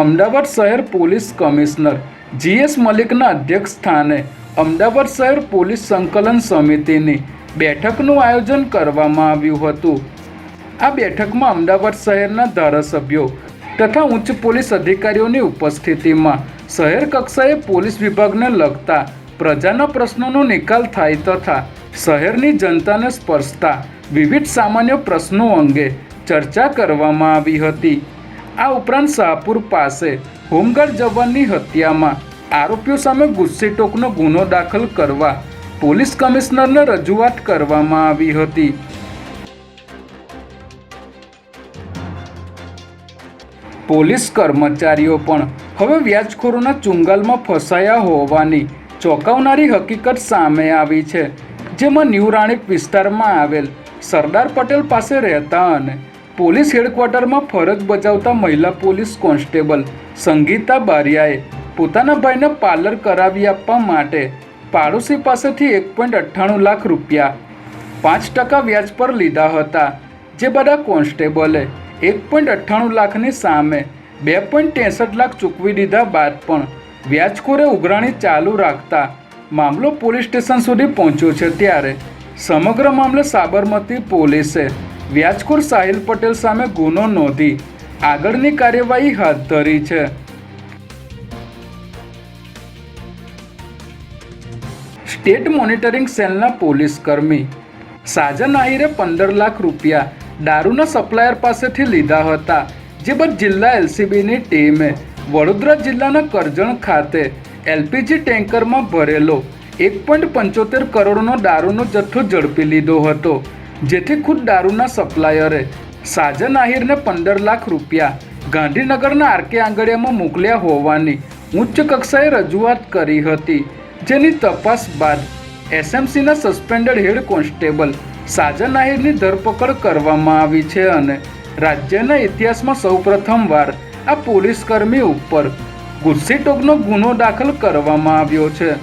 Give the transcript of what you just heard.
અમદાવાદ શહેર police commissioner GS મલિકના અધ્યક્ષ સ્થાને અમદાવાદ શહેર પોલીસ સંકલન સમિતિની બેઠકનું આયોજન કરવામાં આવ્યું હતું. આ બેઠકમાં અમદાવાદ શહેરના ધારાસભ્યો તથા ઉચ્ચ પોલીસ અધિકારીઓની ઉપસ્થિતિમાં શહેર કક્ષાએ પોલીસ વિભાગને લગતા પ્રજાના પ્રશ્નોનો નિકાલ થાય તથા શહેરની જનતાને સ્પર્શતા વિવિધ સામાન્ય પ્રશ્નો અંગે ચર્ચા કરવામાં આવી હતી. આ ઉપરાંત શાહપુર પાસે હોમગાર્ડ જવાનની હત્યામાં આરોપીઓ સામે ગુસ્સીટોકનો ગુનો દાખલ કરવા પોલીસ કમિશનરને રજૂઆત કરવામાં આવી હતી. પોલીસ કર્મચારીઓ પણ હવે વ્યાજખોરોના ચુંગાલમાં ફસાયા હોવાની ચોંકાવનારી હકીકત સામે આવી છે, જેમાં ન્યૂ રાણીપ વિસ્તારમાં આવેલ સરદાર પટેલ પાસે રહેતા અને પોલીસ હેડક્વાર્ટરમાં ફરજ બજાવતા મહિલા પોલીસ કોન્સ્ટેબલ સંગીતા બારિયાએ પોતાના ભાઈને પાર્લર કરાવી આપવા માટે પાડોશી પાસેથી એક પોઈન્ટ અઠ્ઠાણું લાખ રૂપિયા પાંચ ટકા વ્યાજ પર લીધા હતા, જે બધા કોન્સ્ટેબલે એક પોઈન્ટ અઠ્ઠાણું લાખની સામે બે પોઈન્ટ ત્રેસઠ લાખ ચૂકવી દીધા બાદ પણ વ્યાજખોરે ઉઘરાણી ચાલુ રાખતા મામલો પોલીસ સ્ટેશન સુધી પહોંચ્યો છે ત્યારે સમગ્ર મામલે સાબરમતી પોલીસે વ્યાજખોર સાહિલ પટેલ સામે ગુનો નોંધી આગળની કાર્યવાહી હાથ ધરી છે. સ્ટેટ મોનિટરિંગ સેલના પોલીસ કર્મી સાજન આહિરે પંદર લાખ રૂપિયા દારૂના સપ્લાયર પાસેથી લીધા હતા, જે બાદ જિલ્લા એલસીબીની ટીમે વડોદરા જિલ્લાના કરજણ ખાતે એલપીજી ટેન્કરમાં ભરેલો એક પોઈન્ટ પંચોતેર કરોડનો દારૂનો જથ્થો ઝડપી લીધો હતો. જેથી ખુદ દારૂના સપ્લાયરે સાજન આહિરને પંદર લાખ રૂપિયા ગાંધીનગરના આરકે આંગડિયામાં મોકલ્યા હોવાની ઉચ્ચ કક્ષાએ રજૂઆત કરી હતી, જેની તપાસ બાદ એસએમસીના સસ્પેન્ડેડ હેડ કોન્સ્ટેબલ સાજન આહિરની ધરપકડ કરવામાં આવી છે અને રાજ્યના ઇતિહાસમાં સૌપ્રથમવાર આ પોલીસકર્મી ઉપર ઉપર ગુસ્સીટોકનો ગુનો દાખલ કરવામાં આવ્યો છે.